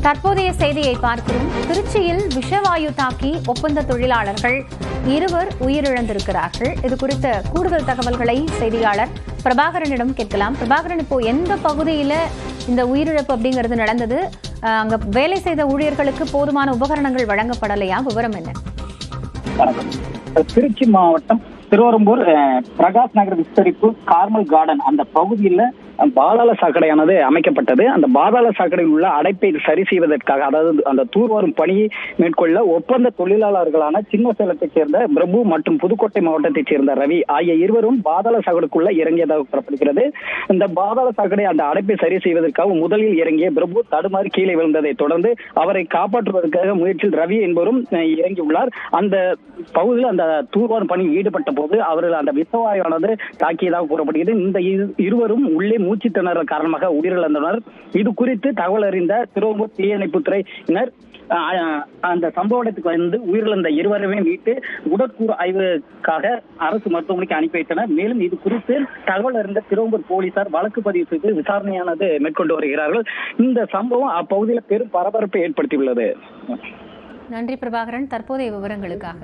தற்போதைய செய்தியை பார்க்கிறோம். திருச்சியில் விஷவாயு தாக்கி ஒப்பந்த தொழிலாளர்கள் இருவர் உயிரிழந்திருக்கிறார்கள். இது குறித்த கூடுதல் தகவல்களை செய்தியாளர் பிரபாகரனிடம் கேட்கலாம். பிரபாகரன் இப்போ எந்த பகுதியில இந்த உயிரிழப்பு அப்படிங்கிறது நடந்தது? அஹ், அங்க வேலை செய்த ஊழியர்களுக்கு போதுமான உபகரணங்கள் வழங்கப்படலையா? விவரம் என்ன? திருச்சி மாவட்டம் திருவரம்பூர் பிரகாஷ் நகர் விஸ்தரிப்பு கார்மல் கார்டன் அந்த பகுதியில் பாதாள சாக்கடையானது அமைக்கப்பட்டது. அந்த பாதாள சாக்கடையில் உள்ள அடைப்பை சரி செய்வதற்காக அதாவது அந்த தூர்வாரும் பணியை மேற்கொள்ள ஒப்பந்த தொழிலாளர்களான சின்ன சேலத்தைச் சேர்ந்த பிரபு மற்றும் புதுக்கோட்டை மாவட்டத்தைச் சேர்ந்த ரவி ஆகிய இருவரும் பாதாள சாக்கடைக்குள்ள இறங்கியதாக கூறப்படுகிறது. இந்த பாதாள சாக்கடை அந்த அடைப்பை சரி செய்வதற்காக முதலில் இறங்கிய பிரபு தடுமாறி கீழே விழுந்ததை தொடர்ந்து அவரை காப்பாற்றுவதற்காக முயற்சியில் ரவி என்பவரும் இறங்கியுள்ளார். அந்த பகுதியில் அந்த தூர்வாரும் பணியில் ஈடுபட்ட போது அவர்கள் அந்த விசவாயானது தாக்கியதாக கூறப்படுகிறது. இந்த இரு- இருவரும் உள்ளே மூச்சு திணறல் காரணமாக உயிரிழந்தனர். இது குறித்து தகவல் அறிந்த திருவம்பூர் தீயணைப்புத்துறையினர் அந்த சம்பவ இடத்துக்கு வந்து உயிரிழந்த இருவருமே மீட்டு உடற்கூறு ஆய்வுக்காக அரசு மருத்துவமனைக்கு அனுப்பி வைத்தனர். மேலும் இது குறித்து தகவல் அறிந்த திருவம்பூர் போலீசார் வழக்கு பதிவு செய்து விசாரணையானது மேற்கொண்டு வருகிறார்கள். இந்த சம்பவம் அப்பகுதியில் பெரும் பரபரப்பை ஏற்படுத்தியுள்ளது. நன்றி பிரபாகரன். தற்போதைய விவரங்களுக்காக.